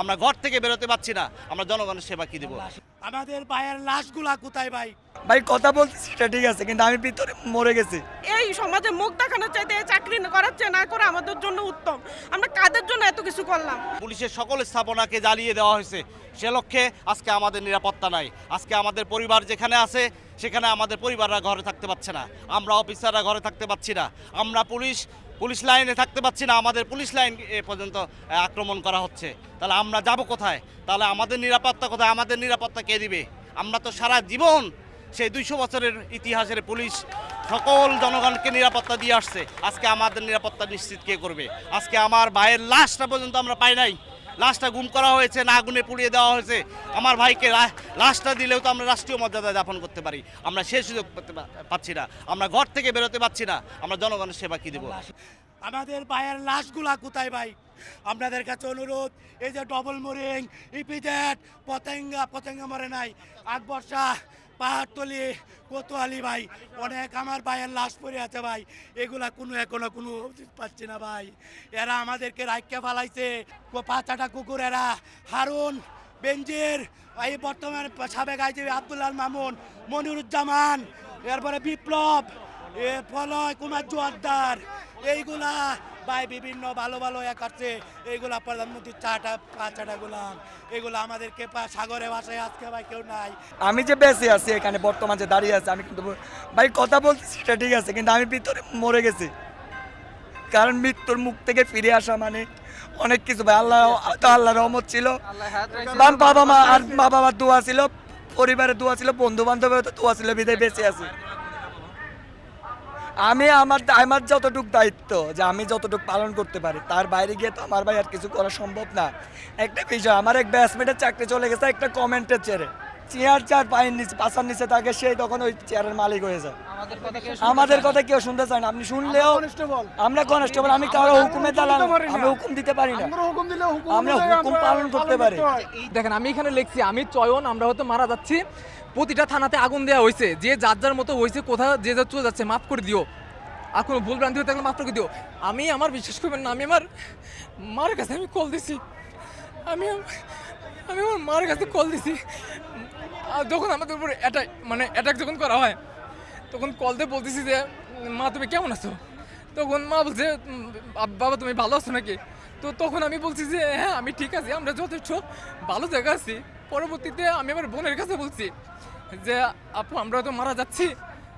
আমরা ঘর থেকে বেরোতে পারছি না। আমরা জনগণের সেবা কি দেবো? আমাদের ভাইয়ের লাশগুলা কোথায় ভাই? ভাই কথা বলছি সেটা ঠিক আছে কিন্তু আমি ভিতরে মরে গেছি। এই সমাজে মুখ দেখানোর চাইতে চাকরি করাচ্ছে না করে আমাদের জন্য উত্তম। আমরা কাদের জন্য এত কিছু করলাম? পুলিশের সকল স্থাপনাকে জ্বালিয়ে দেওয়া হয়েছে। সে লক্ষ্যে আজকে আমাদের নিরাপত্তা নাই। আজকে আমাদের পরিবার যেখানে আছে, সেখানে আমাদের পরিবাররা ঘরে থাকতে পারছে না। আমরা অফিসাররা ঘরে থাকতে পারছি না। আমরা পুলিশ পুলিশ লাইনে থাকতে পারছি না। আমাদের পুলিশ লাইন এ পর্যন্ত আক্রমণ করা হচ্ছে। তাহলে আমরা যাব কোথায়? তাহলে আমাদের নিরাপত্তা কোথায়? আমাদের নিরাপত্তা কে দিবে? আমরা তো সারা জীবন সেই দুইশো বছরের ইতিহাসের পুলিশ সকল জনগণকে নিরাপত্তা দিয়ে আসছে। আজকে আমাদের নিরাপত্তা নিশ্চিত কে করবে? আজকে আমার ভাইয়ের লাশটা পর্যন্ত আমরা পাই নাই। লাশটা গুম করা হয়েছে না আগুনে পুড়িয়ে দেওয়া হয়েছে। আমার ভাইকে লাশটা দিলেও তো আমরা রাষ্ট্রীয় মর্যাদায় দাফন করতে পারি। আমরা সে সুযোগ পাচ্ছি না। আমরা ঘর থেকে বেরোতে পারছি না। আমরা জনগণের সেবা কি দেবো? আমাদের ভাইয়ের লাশগুলা কোথায় ভাই? আপনাদের কাছে অনুরোধ, এই যে double mooring EPZ Patenga Patenga মরে নাই। আকবর শাহ পাহাড়তলি, কোতোয়ালি ভাই, অনেক আমার ভাইয়ের লাশ পড়ে আছে ভাই। এগুলা কোনো, এখনও কোনো পাচ্ছি না ভাই। এরা আমাদেরকে রাইকে ফালাইছে। পাঁচাটা কুকুর এরা। হারুন বেঞ্জির এই বর্তমান সাবেক আইজিবি আব্দুল্লাহ মামুন, মনিরুজ্জামান, এরপরে বিপ্লব, এ ফলয় কুমার জোয়ারদার, এইগুলা ভাই বিভিন্ন ভালো ভালো এক আছে। এইগুলা প্রধানমন্ত্রীর চাটা পাঁচাটা গুলাম। এগুলো আমাদেরকে পা- সাগরে বাসায় আজকে ভাই কেউ নাই। আমি যে বেঁচে আছি এখানে বর্তমান যে দাঁড়িয়ে আছে আমি কিন্তু ভাই কথা বলছি সেটা ঠিক আছে কিন্তু আমি ভিতরে মরে গেছি। কারণ মৃত্যুর মুখ থেকে ফিরে আসা মানে অনেক কিছু ভাই। আল্লাহ তো আল্লাহ রহমত ছিল। বাবা মা আর বাবা মার দোয়া ছিল পরিবারের দোয়া ছিল বন্ধু বান্ধবের দোয়া ছিল বিদায় বেঁচে আছি। আমি আমার আমার যতটুকু দায়িত্ব যে আমি যতটুকু পালন করতে পারি, তার বাইরে গিয়ে তো আমার ভাই আর কিছু করা সম্ভব না। একটা বিষয়, আমার এক ব্যাটসম্যানের চাকরি চলে গেছে একটা কমেন্টের চেয়ারে চেয়ার চার পায়ের নিচে, পাশার নিচে থাকে, সেই তখন ওই চেয়ারের মালিক হয়ে যায়। আমাদের কথা কেউ শুনতে চায় না। আপনি শুনলেও আমরা কনস্টেবল। আমি কারও হুকুমে দালাল আমি হুকুম দিতে পারি না। আমরা হুকুম পালন করতে পারি। দেখেন আমি এখানে লিখছি আমি চয়ন আমরা হয়তো মারা যাচ্ছি প্রতিটা থানাতে আগুন দেওয়া হয়েছে। যে যার যার মতো হয়েছে কোথাও যে যা চলে যাচ্ছে মাফ করে দিও। আর কোনো ভুল ভ্রান্তি হয়ে থাকলে মাফ করে দিও। আমি আমার বিশ্বাস করবেন না আমি আমার মার কাছে আমি কল দিছি। আমি আমি আমার মার কাছে কল দিছি। আর যখন আমাদের উপর অ্যাটাক মানে অ্যাটাক যখন করা হয় তখন কল দিয়ে বলতেছি যে, মা, তুমি কেমন আছো? তখন মা বলছে বাবা, তুমি ভালো আছো নাকি? তো তখন আমি বলছি যে হ্যাঁ আমি ঠিক আছি, আমরা যথেষ্ট ভালো জায়গা আছি। পরবর্তীতে আমি আমার বোনের কাছে বলছি যে, আপু, আমরা হয়তো মারা যাচ্ছি।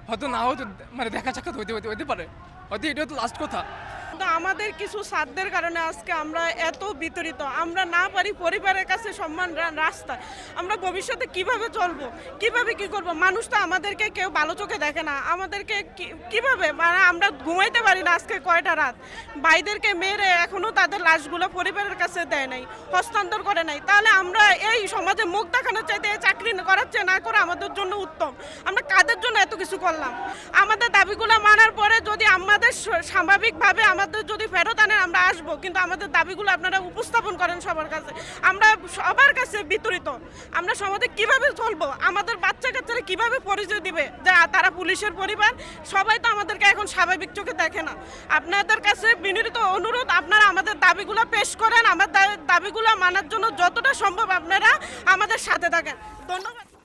হয়তো না হয়তো মানে দেখা সাক্ষাৎ হইতে হইতে হইতে পারে। হয়তো এটা হয়তো লাস্ট কথা। কিন্তু আমাদের কিছু সাধ্যের কারণে আজকে আমরা এত বিতরিত। আমরা না পারি পরিবারের কাছে সম্মান রাস্তা। আমরা ভবিষ্যতে কীভাবে চলবো? কীভাবে কি করব? মানুষ তো আমাদেরকে কেউ ভালো চোখে দেখে না। আমাদেরকে কীভাবে? মানে আমরা ঘুমাইতে পারি না আজকে কয়টা রাত। ভাইদেরকে মেরে এখনও তাদের লাশগুলো পরিবারের কাছে দেয় নাই, হস্তান্তর করে নাই। তাহলে আমরা এই সমাজে মুখ দেখানোর চাইতে এই চাকরি করাচ্ছে না করে আমাদের জন্য উত্তম। আমরা কাদের জন্য এত কিছু করলাম? আমাদের দাবিগুলো মানার পরে যদি আমাদের স্বাভাবিকভাবে আমাদের যদি ফেরত আনেন, আমরা আসব। কিন্তু আমাদের দাবিগুলো আপনারা উপস্থাপন করেন সবার কাছে। আমরা সবার কাছে বিতরিত। আমরা সমাজে কীভাবে চলবো? আমাদের বাচ্চা কাচ্চারা কীভাবে পরিচয় দিবে? যে তারা পুলিশের পরিবার, সবাই তো আমাদেরকে এখন স্বাভাবিক চোখে দেখে না। আপনাদের কাছে বিনীত অনুরোধ, আপনারা আমাদের দাবিগুলো পেশ করেন আমার দাবিগুলো মানার জন্য যতটা সম্ভব আপনারা আমাদের সাথে থাকেন। ধন্যবাদ।